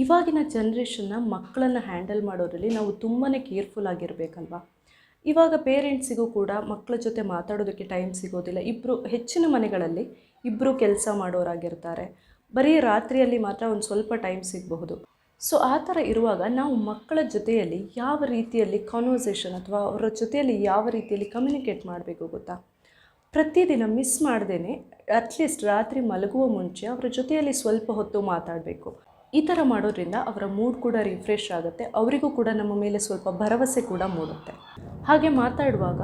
ಇವಾಗಿನ ಜನ್ರೇಷನ್ನ ಮಕ್ಕಳನ್ನು ಹ್ಯಾಂಡಲ್ ಮಾಡೋದ್ರಲ್ಲಿ ನಾವು ತುಂಬಾ ಕೇರ್ಫುಲ್ ಆಗಿರಬೇಕಲ್ವಾ? ಇವಾಗ ಪೇರೆಂಟ್ಸಿಗೂ ಕೂಡ ಮಕ್ಕಳ ಜೊತೆ ಮಾತಾಡೋದಕ್ಕೆ ಟೈಮ್ ಸಿಗೋದಿಲ್ಲ. ಇಬ್ಬರು ಹೆಚ್ಚಿನ ಮನೆಗಳಲ್ಲಿ ಇಬ್ಬರು ಕೆಲಸ ಮಾಡೋರಾಗಿರ್ತಾರೆ. ಬರೀ ರಾತ್ರಿಯಲ್ಲಿ ಮಾತ್ರ ಒಂದು ಸ್ವಲ್ಪ ಟೈಮ್ ಸಿಗಬಹುದು. ಸೊ ಆ ಥರ ಇರುವಾಗ ನಾವು ಮಕ್ಕಳ ಜೊತೆಯಲ್ಲಿ ಯಾವ ರೀತಿಯಲ್ಲಿ ಕಾನ್ವರ್ಸೇಷನ್ ಅಥವಾ ಅವರ ಜೊತೆಯಲ್ಲಿ ಯಾವ ರೀತಿಯಲ್ಲಿ ಕಮ್ಯುನಿಕೇಟ್ ಮಾಡಬೇಕು ಗೊತ್ತಾ? ಪ್ರತಿದಿನ ಮಿಸ್ ಮಾಡ್ದೇ ಅಟ್ಲೀಸ್ಟ್ ರಾತ್ರಿ ಮಲಗುವ ಮುಂಚೆ ಅವರ ಜೊತೆಯಲ್ಲಿ ಸ್ವಲ್ಪ ಹೊತ್ತು ಮಾತಾಡಬೇಕು. ಈ ಥರ ಮಾಡೋದ್ರಿಂದ ಅವರ ಮೂಡ್ ಕೂಡ ರಿಫ್ರೆಶ್ ಆಗುತ್ತೆ. ಅವರಿಗೂ ಕೂಡ ನಮ್ಮ ಮೇಲೆ ಸ್ವಲ್ಪ ಭರವಸೆ ಕೂಡ ಮೂಡುತ್ತೆ. ಹಾಗೆ ಮಾತಾಡುವಾಗ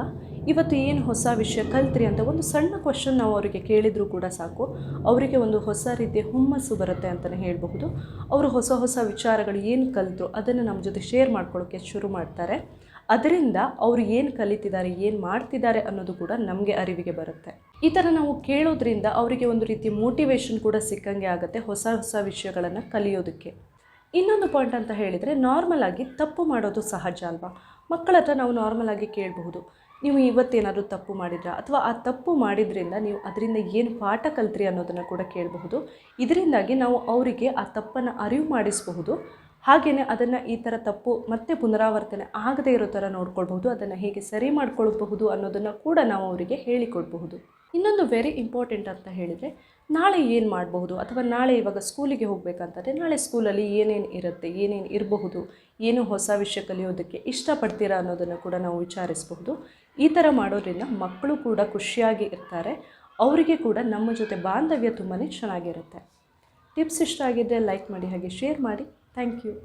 ಇವತ್ತು ಏನು ಹೊಸ ವಿಷಯ ಕಲ್ತ್ರಿ ಅಂತ ಒಂದು ಸಣ್ಣ ಕ್ವಶನ್ ನಾವು ಅವರಿಗೆ ಕೇಳಿದರೂ ಕೂಡ ಸಾಕು. ಅವರಿಗೆ ಒಂದು ಹೊಸ ರೀತಿಯ ಹುಮ್ಮಸ್ಸು ಬರುತ್ತೆ ಅಂತಲೇ ಹೇಳಬಹುದು. ಅವರು ಹೊಸ ಹೊಸ ವಿಚಾರಗಳು ಏನು ಕಲಿತರು ಅದನ್ನು ನಮ್ಮ ಜೊತೆ ಶೇರ್ ಮಾಡ್ಕೊಳ್ಳೋಕ್ಕೆ ಶುರು ಮಾಡ್ತಾರೆ. ಅದರಿಂದ ಅವರು ಏನು ಕಲಿತಿದ್ದಾರೆ, ಏನು ಮಾಡ್ತಿದ್ದಾರೆ ಅನ್ನೋದು ಕೂಡ ನಮಗೆ ಅರಿವಿಗೆ ಬರುತ್ತೆ. ಈ ಥರ ನಾವು ಕೇಳೋದ್ರಿಂದ ಅವರಿಗೆ ಒಂದು ರೀತಿ ಮೋಟಿವೇಶನ್ ಕೂಡ ಸಿಕ್ಕಂಗೆ ಆಗುತ್ತೆ ಹೊಸ ಹೊಸ ವಿಷಯಗಳನ್ನು ಕಲಿಯೋದಕ್ಕೆ. ಇನ್ನೊಂದು ಪಾಯಿಂಟ್ ಅಂತ ಹೇಳಿದರೆ ನಾರ್ಮಲ್ ಆಗಿ ತಪ್ಪು ಮಾಡೋದು ಸಹಜ ಅಲ್ವಾ? ಮಕ್ಕಳ ಹತ್ರ ನಾವು ನಾರ್ಮಲ್ ಆಗಿ ಕೇಳಬಹುದು. ನೀವು ಇವತ್ತೇನಾದರೂ ತಪ್ಪು ಮಾಡಿದ್ರಾ? ಅಥವಾ ಆ ತಪ್ಪು ಮಾಡಿದ್ರಿಂದ ನೀವು ಅದರಿಂದ ಏನು ಪಾಠ ಕಲ್ತ್ರಿ ಅನ್ನೋದನ್ನು ಕೂಡ ಕೇಳಬಹುದು. ಇದರಿಂದಾಗಿ ನಾವು ಅವರಿಗೆ ಆ ತಪ್ಪನ್ನು ಅರಿವು ಮಾಡಿಸಬಹುದು. ಹಾಗೆಯೇ ಅದನ್ನು ಈ ಥರ ತಪ್ಪು ಮತ್ತೆ ಪುನರಾವರ್ತನೆ ಆಗದೇ ಇರೋ ಥರ ನೋಡ್ಕೊಳ್ಬಹುದು, ಅದನ್ನು ಹೇಗೆ ಸರಿ ಮಾಡ್ಕೊಳ್ಬಹುದು ಅನ್ನೋದನ್ನು ಕೂಡ ನಾವು ಅವರಿಗೆ ಹೇಳಿಕೊಡಬಹುದು. ಇನ್ನೊಂದು ವೆರಿ ಇಂಪಾರ್ಟೆಂಟ್ ಅಂತ ಹೇಳಿದರೆ, ನಾಳೆ ಏನು ಮಾಡಬಹುದು ಅಥವಾ ನಾಳೆ ಇವಾಗ ಸ್ಕೂಲಿಗೆ ಹೋಗಬೇಕಂತಂದರೆ ನಾಳೆ ಸ್ಕೂಲಲ್ಲಿ ಏನೇನು ಇರುತ್ತೆ, ಏನೇನು ಇರಬಹುದು, ಏನು ಹೊಸ ವಿಷಯ ಕಲಿಯೋದಕ್ಕೆ ಇಷ್ಟಪಡ್ತೀರಾ ಅನ್ನೋದನ್ನು ಕೂಡ ನಾವು ವಿಚಾರಿಸಬಹುದು. ಈ ಥರ ಮಾಡೋದ್ರಿಂದ ಮಕ್ಕಳು ಕೂಡ ಖುಷಿಯಾಗಿ ಇರ್ತಾರೆ, ಅವರಿಗೆ ಕೂಡ ನಮ್ಮ ಜೊತೆ ಬಾಂಧವ್ಯ ತುಂಬಾ ಚೆನ್ನಾಗಿರುತ್ತೆ. ಟಿಪ್ಸ್ ಇಷ್ಟ ಆಗಿದ್ದರೆ ಲೈಕ್ ಮಾಡಿ, ಹಾಗೆ ಶೇರ್ ಮಾಡಿ. Thank you.